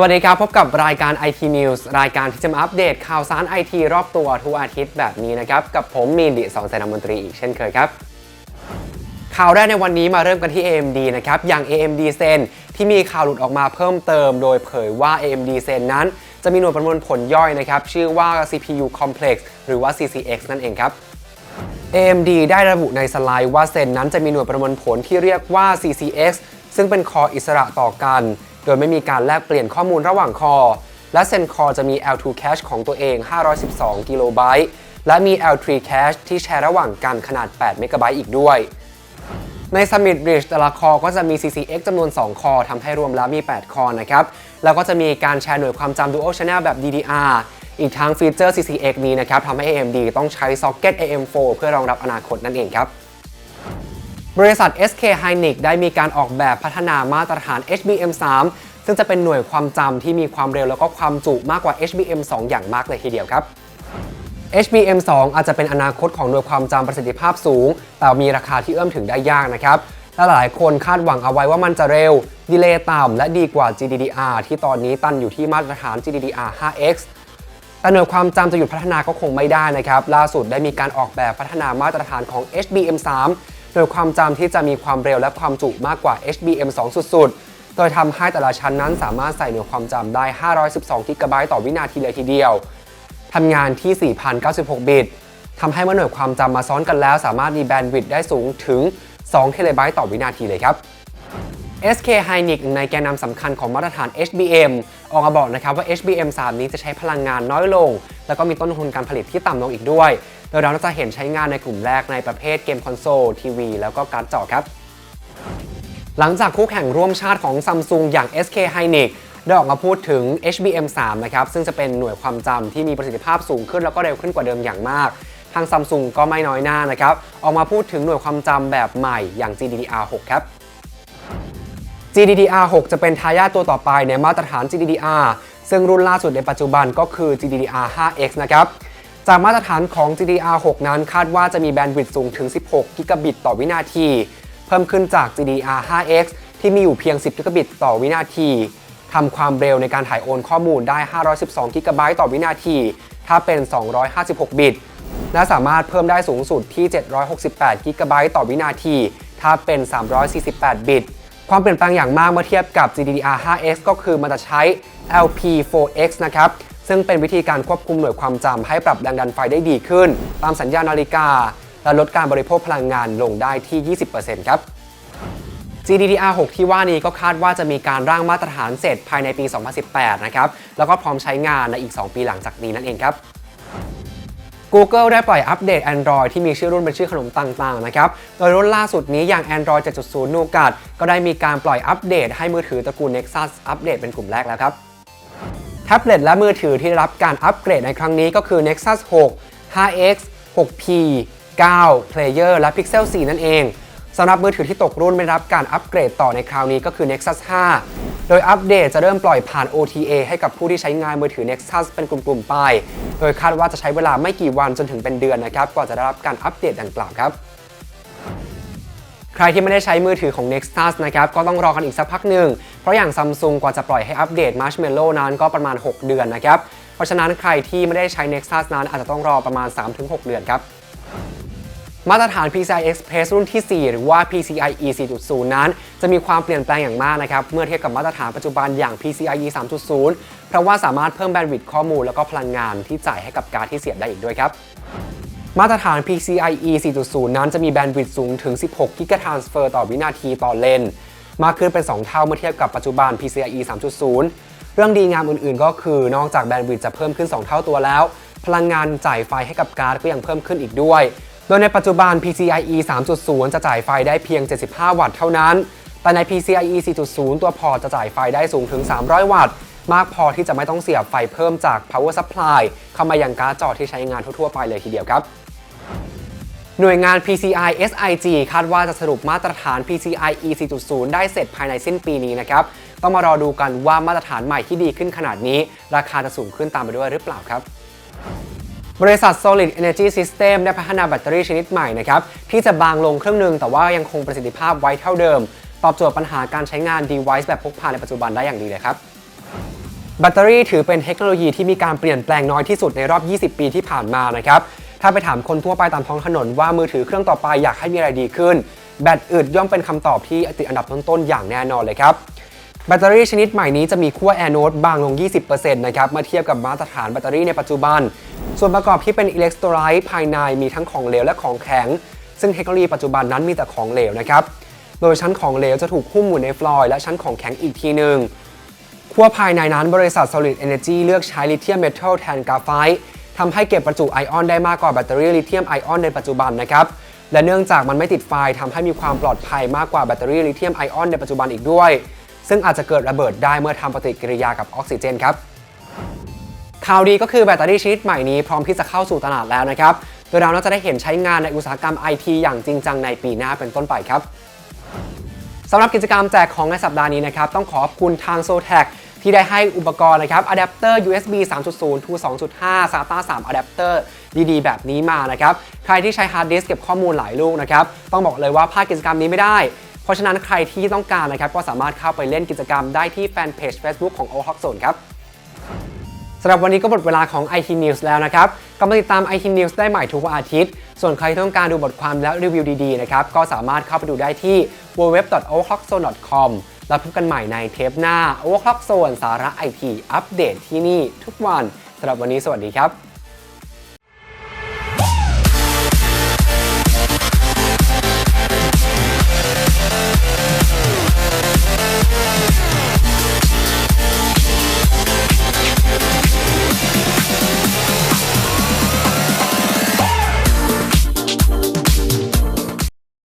วัสดีครับ พบกับรายการ IT News รายการที่จะมาอัปเดตข่าวสารไอทีรอบตัวทุกอาทิตย์แบบนี้นะครับ กับผมมีนดิสองแสนมนตรีอีกเช่นเคยครับข่าวแรกในวันนี้มาเริ่มกันที่ AMD นะครับ อย่าง AMD Zen ที่มีข่าวหลุดออกมาเพิ่มเติม โดยเผยว่า AMD Zen นั้น จะมีหน่วยประมวลผลย่อยนะครับ ชื่อว่า CPU Complex หรือว่า CCX นั่นเองครับ AMD ได้ระบุในสไลด์ว่าเซนนั้นจะมีหน่วยประมวลผลที่เรียกว่า CCX ซึ่งเป็นคออิสระต่อกัน ดยไม่มีการแลกเปลี่ยนข้อมูลระหว่างคอ และเซนคอจะมี L2 Cache ของตัวเอง 512 กิโลไบต์ และมี L3 Cache ที่แชร์ระหว่างกันขนาด 8 เมกะไบต์อีกด้วย ใน Summit Bridge แต่ละคอก็จะมี CCX จำนวน 2 คอทำให้รวมแล้วมี 8 คอนะครับ แล้วก็จะมีการแชร์หน่วยความจำ Dual Channel แบบ DDR อีกทั้งฟีเจอร์ CCX นี้นะครับทำให้ AMD ต้องใช้ Socket AM4 เพื่อรองรับอนาคตนั่นเองครับ บริษัท SK Hynix ได้มีการออกแบบพัฒนามาตรฐาน HBM3 ซึ่งจะเป็นหน่วยความจำที่มีความเร็วแล้วก็ความจุมากกว่า HBM2 อย่างมากเลยทีเดียวครับ HBM2 อาจจะเป็นอนาคตของหน่วยความจำประสิทธิภาพสูง แต่มีราคาที่เอื้อมถึงได้ยากนะครับและหลายคนคาดหวังเอาไว้ว่ามันจะเร็ว ดีเลย์ต่ำและดีกว่า GDDR ที่ตอนนี้ตั้งอยู่ที่มาตรฐาน GDDR 5X แต่หน่วยความจำจะหยุดพัฒนาก็คงไม่ได้นะครับ ล่าสุดได้มีการออกแบบพัฒนามาตรฐานของ HBM3 หน่วยความจำที่จะมีความเร็วและความจุมากกว่า HBM2 สุด ๆ โดยทำให้แต่ละชั้นนั้นสามารถใส่หน่วยความจำได้ 512กิกะไบต์ต่อวินาทีเลยทีเดียวทำงานที่ 4,096 บิตทำให้เมื่อหน่วยความจำมาซ้อนกันแล้ว สามารถมีแบนด์วิดต์ได้สูงถึง2เทเลไบต์ต่อวินาทีเลยครับ SK Hynix ในแกนนำสำคัญของมาตรฐาน HBM ออกมาบอกนะครับว่า HBM 3 นี้จะใช้พลังงานน้อยลง แล้วก็มีต้นทุนการผลิตที่ต่ำลงอีกด้วย โดยเราจะเห็นใช้งานในกลุ่มแรกในประเภทเกมคอนโซลทีวีแล้วก็การ์ดจอครับ หลังจากคู่แข่งร่วมชาติของ Samsung อย่าง SK Hynix ได้ออกมาพูดถึง HBM3 นะครับ ซึ่งจะเป็นหน่วยความจำที่มีประสิทธิภาพสูงขึ้นแล้วก็เร็วขึ้นกว่าเดิมอย่างมากทาง Samsung ก็ไม่น้อยหน้านะครับ ออกมาพูดถึงหน่วยความจำแบบใหม่อย่าง GDDR6 ครับ GDDR6 จะเป็นทายาทตัวต่อไปในมาตรฐาน GDDR ซึ่งรุ่นล่าสุดในปัจจุบันก็คือ GDDR5X นะครับ จากมาตรฐานของ GDDR6 นั้นคาดว่าจะมีแบนด์วิดต์สูงถึง 16 กิกะบิตต่อวินาที เพิ่มขึ้นจาก GDDR5X ที่มีอยู่เพียง 10 กิกะบิตต่อวินาทีทำความเร็วในการถ่ายโอนข้อมูลได้ 512 กิกะไบต์ต่อวินาที ถ้าเป็น 256 บิต และสามารถเพิ่มได้สูงสุดที่ 768 กิกะไบต์ต่อวินาที ถ้าเป็น 348 บิต ความเปลี่ยนแปลงอย่างมากเมื่อเทียบกับ GDDR5X ก็คือมันจะใช้ LP4X นะครับ ซึ่งเป็นวิธีการควบคุมหน่วยความจำให้ปรับแรงดันไฟได้ดีขึ้น ตามสัญญาณนาฬิกา และลดการบริโภคพลังงานลงได้ที่ 20%ครับ GDDR6 ที่ว่านี้ก็คาดว่าจะมีการร่างมาตรฐานเสร็จภายในปี 2018 นะครับ แล้วก็พร้อมใช้งานในอีก 2 ปีหลังจากนี้นั่นเองครับ Google ได้ปล่อยอัปเดต Android ที่มีชื่อรุ่นเป็นชื่อขนมต่างๆ นะครับ โดยรุ่นล่าสุดนี้อย่าง Android 7.0 Nougat ก็ได้มีการปล่อยอัปเดตให้มือถือตระกูล Nexus อัปเดตเป็นกลุ่มแรกแล้วครับ แท็บเล็ตและมือถือที่รับการอัปเกรดในครั้งนี้ก็คือ Nexus 6 5X 6P 9 Player และ Pixel 4 นั่นเองสำหรับมือถือที่ตกรุ่นไม่รับการอัปเกรดต่อในคราวนี้ก็คือ Nexus 5 โดยอัปเดตจะเริ่มปล่อยผ่าน OTA ให้กับผู้ที่ใช้งานมือถือ Nexus เป็นกลุ่มๆไป โดยคาดว่าจะใช้เวลาไม่กี่วันจนถึงเป็นเดือนนะครับกว่าจะได้รับการอัปเดตดังกล่าวครับ ใครที่ไม่ได้ใช้มือถือของ Nexus นะครับก็ต้องรอกันอีกสักพักหนึ่ง เพราะอย่าง Samsung กว่าจะปล่อยให้อัปเดต Marshmallow นั้นก็ประมาณ 6 เดือนนะครับ เพราะฉะนั้นใครที่ไม่ได้ใช้ Nexus นั้นอาจจะต้องรอประมาณ 3-6 เดือนครับมาตรฐาน PCI Express รุ่นที่ 4 หรือว่า PCIe 4.0 นั้น จะมีความเปลี่ยนแปลงอย่างมากนะครับ เมื่อเทียบกับมาตรฐานปัจจุบันอย่าง PCIe 3.0 เพราะว่าสามารถเพิ่มแบนด์วิดต์ข้อมูลแล้วก็พลังงานที่จ่ายให้กับการ์ดที่เสียบได้อีกด้วยครับ มาตรฐาน PCIe 4.0 นั้นจะมีแบนด์วิดต์สูงถึง 16 กิกะทรานสเฟอร์ต่อวินาทีต่อเลนมากขึ้นเป็น 2 เท่าเมื่อเทียบกับปัจจุบัน PCIe 3.0 เรื่องดีงามอื่นๆ ก็คือนอกจากแบนด์วิดต์จะเพิ่มขึ้น 2 เท่าตัวแล้ว พลังงานจ่ายไฟให้กับการ์ดก็ยังเพิ่มขึ้นอีกด้วย โดยในปัจจุบัน PCIe 3.0 จะจ่ายไฟได้เพียง 75 วัตต์เท่านั้น แต่ใน PCIe 4.0 ตัวพอจะจ่ายไฟได้สูงถึง 300 วัตต์ มากพอที่จะไม่ต้องเสียบไฟเพิ่มจาก power supply เข้ามายังการ์ดจอที่ใช้งานทั่วๆไปเลยทีเดียวครับ หน่วยงาน PCI SIG คาดว่าจะสรุปมาตรฐาน PCIe 4.0 ได้เสร็จภายในสิ้นปีนี้นะครับ ต้องมารอดูกันว่ามาตรฐานใหม่ที่ดีขึ้นขนาดนี้ ราคาจะสูงขึ้นตามไปด้วยหรือเปล่าครับบริษัท Solid Energy System ได้พัฒนาแบตเตอรี่ชนิดใหม่นะครับที่จะบางลงครึ่งหนึ่งแต่ว่ายังคงประสิทธิภาพไว้เท่าเดิม ตอบโจทย์ปัญหาการใช้งาน device แบบพกพาในปัจจุบันได้อย่างดีเลยครับแบตเตอรี่ถือเป็นเทคโนโลยีที่มีการเปลี่ยนแปลงน้อยที่สุดในรอบ 20 ปีที่ผ่านมานะครับ ถ้าไปถามคนทั่วไปตามท้องถนนว่ามือถือเครื่องต่อไปอยากให้มีอะไรดีขึ้น แบตอึดย่อมเป็นคำตอบที่ติดอันดับต้นๆอย่างแน่นอนเลยครับแบตเตอรี่ชนิดใหม่นี้จะมีขั้วแอนโนดบางลง 20%นะครับเมื่อเทียบกับมาตรฐานแบตเตอรี่ในปัจจุบัน ส่วนประกอบที่เป็นอิเล็กโทรไลต์ภายในมีทั้งของเหลวและของแข็ง ซึ่งเทคโนโลยีปัจจุบันนั้นมีแต่ของเหลวนะครับโดยชั้นของเหลวจะถูกหุ้มอยู่ในฟลอยด์และชั้นของแข็งอีกทีหนึ่งขั้วภายในนั้นบริษัท Solid Energy เลือกใช้ลิเธียมเมทัลแทนกราไฟต์ ทำให้เก็บประจุไอออนได้มากกว่าแบตเตอรี่ลิเธียมไอออนในปัจจุบันนะครับและเนื่องจากมันไม่ติดไฟทำให้มีความปลอดภัยมากกว่าแบตเตอรี่ลิเธียมไอออนในปัจจุบันอีกด้วย ซึ่งอาจจะเกิดระเบิดได้เมื่อทำปฏิกิริยากับออกซิเจนครับข่าวดีก็คือแบตเตอรี่ชนิดใหม่นี้พร้อมที่จะเข้าสู่ตลาดแล้วนะครับ โดยเราน่าจะได้เห็นใช้งานในอุตสาหกรรมไอทีอย่างจริงจังในปีหน้าเป็นต้นไปครับสำหรับกิจกรรมแจกของในสัปดาห์นี้นะครับต้องขอบคุณทาง s o t e c ที่ได้ให้อุปกรณ์นะครับอะแดปเตอร์ USB 3.0 to 2.5 SATA 3อะแดปเตอร์ดีๆ แบบนี้มานะครับ ใครที่ใช้ฮาร์ดดิสก์เก็บข้อมูลหลายลูกนะครับ ต้องบอกเลยว่าพลาดกิจกรรมนี้ไม่ได้ เพราะฉะนั้นใครที่ต้องการนะครับ ก็สามารถเข้าไปเล่นกิจกรรมได้ที่แฟนเพจ Facebook ของ o h o k Zone ครับสำหรับวันนี้ก็หมดเวลาของ IT News แล้วนะครับกลับมาติดตาม IT News ได้ใหม่ทุกวันอาทิตย์ ส่วนใครที่ต้องการดูบทความและรีวิวดีๆนะครับ ก็สามารถเข้าไปดูได้ที่ www.overclockzone.com แล้วพบกันใหม่ในเทปหน้า Overclock Zone สาระไอทีอัปเดตที่นี่ทุกวันสำหรับวันนี้สวัสดีครับ